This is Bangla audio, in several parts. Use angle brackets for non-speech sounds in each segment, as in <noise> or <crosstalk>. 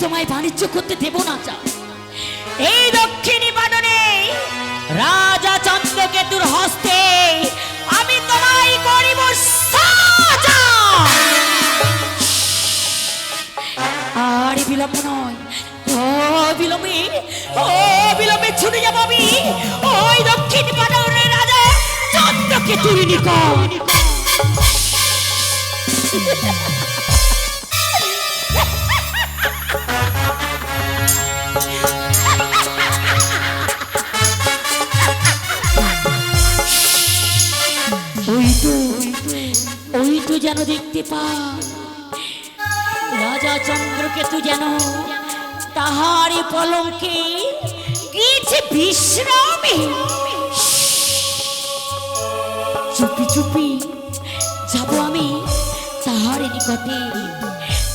তোমায় বাণিজ্য করতে দেব না চা এই দক্ষিণী বাদনে রাজা চন্দ্রকেতুর হস্তে আমি তোমায় করিব আর বিলম্ব নয়। ও বিলম্বে ও বিলম্বে ছুটে যাব আমি। ওই দক্ষিণ বাদনের রাজা চন্দ্রকেতুর নিকট। যেন দেখতে পাই। রাজা চন্দ্রকেতু যেন তাহারি পলঙ্কে গিয়েছে বিশ্রামে। চুপি চুপি যাব আমি তাহার নিকটে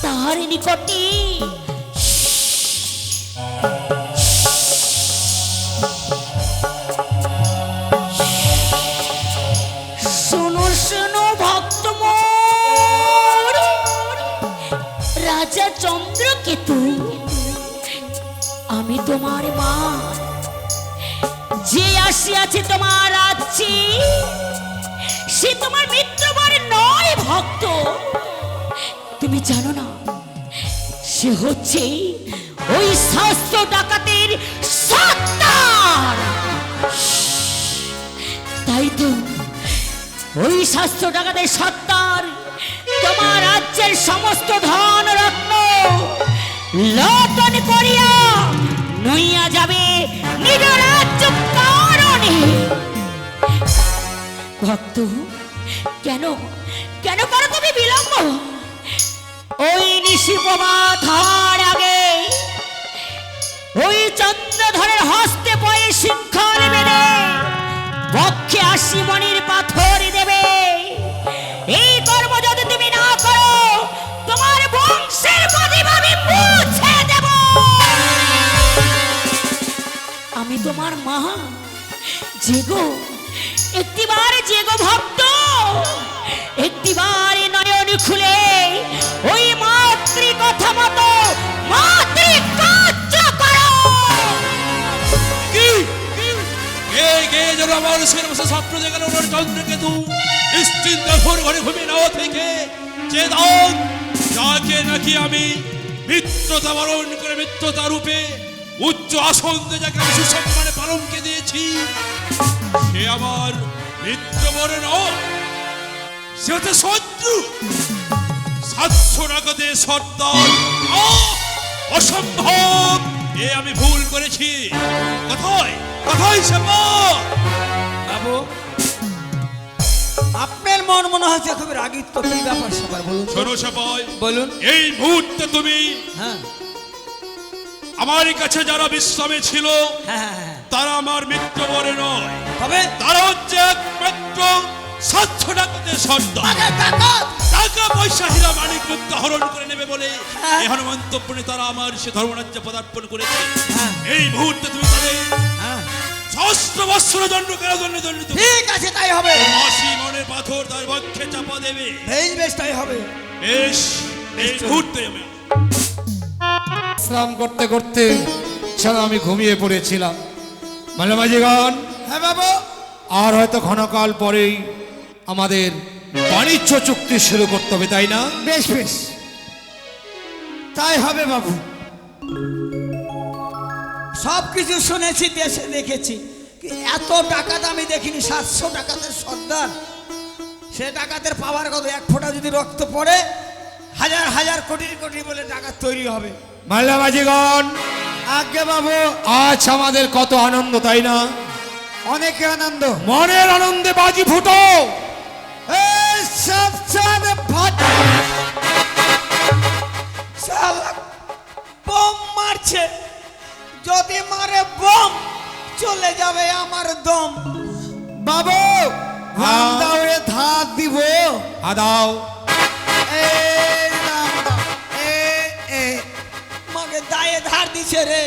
তাহার নিকটে। তোমার মা। যে আসিয়াছে তোমার রাজ্যে সে তোমার মিত্রবর নয় ভক্ত। তুমি জানো না, সে হচ্ছে ওই শাস্ত্র ডাকাতের সত্তার। তাই তো ওই শাস্ত্র ডাকাতের সত্তার তোমার রাজ্যের সমস্ত ধন রত্ন লটন করিয়া নইয়া যাবে। নিজ রাজ্য কারণে। ভক্ত, কেন? কেন করো তুমি বিলম্ব? ওই নিশিপমা ধার আগে। ওই চন্দ্রধরের আমি তোমার মা। জেগো, একটিবার জেগো ভক্ত। একটিবার নয়ন খুলে ওই মাতৃ কথা মতো থেকে। চেতন যাকে নাকি আমি মিত্রতা বরণ করে মিত্রতা রূপে উচ্চ আসন যাকে আমি সুসম্মানে পালনকে দিয়েছি। সে আমার মিত্র বরণ সে হচ্ছে শত্রু। সাতশো টাকাতে সর্দার। অসম্ভব। এ আমি ভুল করেছি। কথায় কথায় সেবা বাবু আপনার মন মনে হচ্ছে খুব রাগিত কি ব্যাপার সবার? বলুন। শোনো সবাই। বলুন। এই মুহূর্তে তুমি হ্যাঁ। আমার কাছে যারা বিশ্রামে ছিল হ্যাঁ হ্যাঁ, হ্যাঁ। তারা আমার মিত্র বলে নয়। তবে? তারা হচ্ছে একমাত্র সাতশো টাকাতে সর্দার টাকা পয়সা হীরা মানিক মুক্ত হরণ করে নেবে বলে। এখন মন্তব্যে তারা আমার সে ধর্মরাজ্যে পদার্পণ করেছে। এই মুহূর্তে তুমি তাদের সহস্র বৎসর দণ্ড কেন দণ্ড দণ্ডিত ঠিক আছে তাই হবে। আশি মনের পাথর তার বক্ষে চাপা দেবে। বেশ বেশ তাই হবে। বেশ এই মুহূর্তে বিশ্রাম করতে করতে সারা আমি ঘুমিয়ে পড়েছিলাম। মাঝামাঝিগণ হ্যাঁ বাবু। আর হয়তো ক্ষণকাল পরেই আমাদের বাণিজ্য চুক্তি শুরু করতে হবে তাই না? বেশ বেশ। তাই হবে বাবু। সব কিছু শুনেছি দেশে দেখেছি। এত টাকা আমি দেখিনি সাতশো টাকাতে সর্দার। সে টাকাতে পাওয়ার কথা এক ফোঁটা যদি রক্ত পড়ে হাজার হাজার কোটি কোটি বলে টাকা তৈরি হবে। মাল্লাবাজিগণ আগে বাবু। আজ আমাদের কত আনন্দ তাই না? অনেক আনন্দ। মনের আনন্দে বাজি ফুটো। বোম মারছে। যদি মারে বম চলে যাবে আমার দম। বাবু হ্যাঁ। দাও এ ধার দিব। আদাও মাকে দায়ে ধার দিছে রে।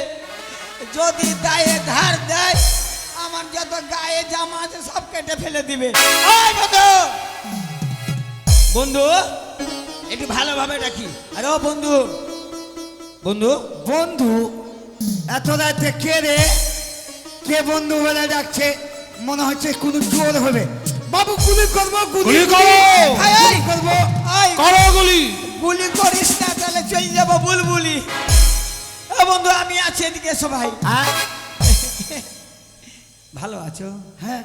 যদি দায়ে ধার দেয় আমার যত গায়ে জামা আছে সব কেটে ফেলে দিবে। বন্ধু! বন্ধু একটু ভালোভাবে ডাকি। আরে ও বন্ধু বন্ধু। বন্ধু এত রাতে কে রে? কে বন্ধু বলে ডাকছে? মনে হচ্ছে কোনো চোর হবে। বাবু গুলি করব গুলি করব। করো! গুলি গুলি! আছি এদিকে এসো ভাই। হ্যাঁ? <laughs> ভালো আছো? হ্যাঁ।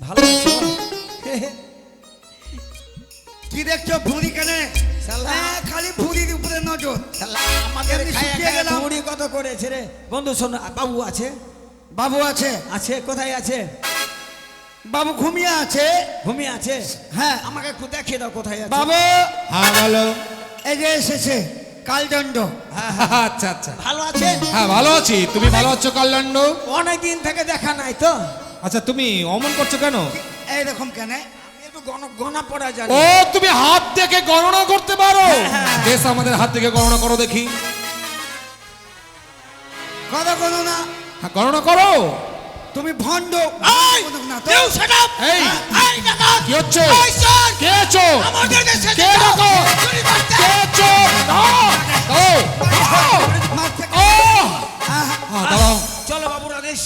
ভালো আছো? কি দেখছ ভুঁড়ি কেনে? হ্যাঁ, খালি ভুঁড়ির উপরে নজর। আমাদের এমনি খায়া শুকিয়ে খায়া গেলাম। ভুঁড়ি কত করেছে রে? বন্ধু শোনো বাবু আছে? বাবু আছে। আছে? কোথায় আছে? বাবু ঘুমিয়ে আছে। ঘুমিয়ে আছে? হ্যাঁ। আমাকে একটু দেখিয়ে দাও কোথায় আছে। বাবু! হ্যাঁ বলো। এই যে এসেছে। কালদণ্ড। হ্যাঁ, হ্যাঁ। আচ্ছা আচ্ছা। ভালো আছে? হ্যাঁ ভালো আছি। তুমি ভালো আছো কল্যাণ্ড অনেক দিন থেকে দেখা নাই তো। আচ্ছা তুমি অমন করছ কেন? এইরকম কেন? পড়া জানি। ও তুমি হাত দেখে গণনা করতে পারো? হ্যাঁ। বেশ আমাদের হাত থেকে গণনা করো দেখি। কথা হ্যাঁ গণনা করো। তুমি কেউ এই এই, কি হচ্ছে? এই, চোর! কে কে! ডাকো চুরি! দাঁড়াও চলো বাবুর আদেশ।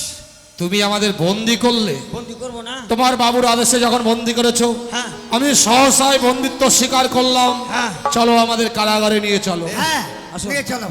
তুমি আমাদের বন্দি করলে। বন্দি করব না। তোমার বাবুর আদেশে যখন বন্দি করেছ হ্যাঁ। আমি সহসায় বন্দিত্ব স্বীকার করলাম। হ্যাঁ। চলো আমাদের কারাগারে নিয়ে চলো। হ্যাঁ নিয়ে চলো।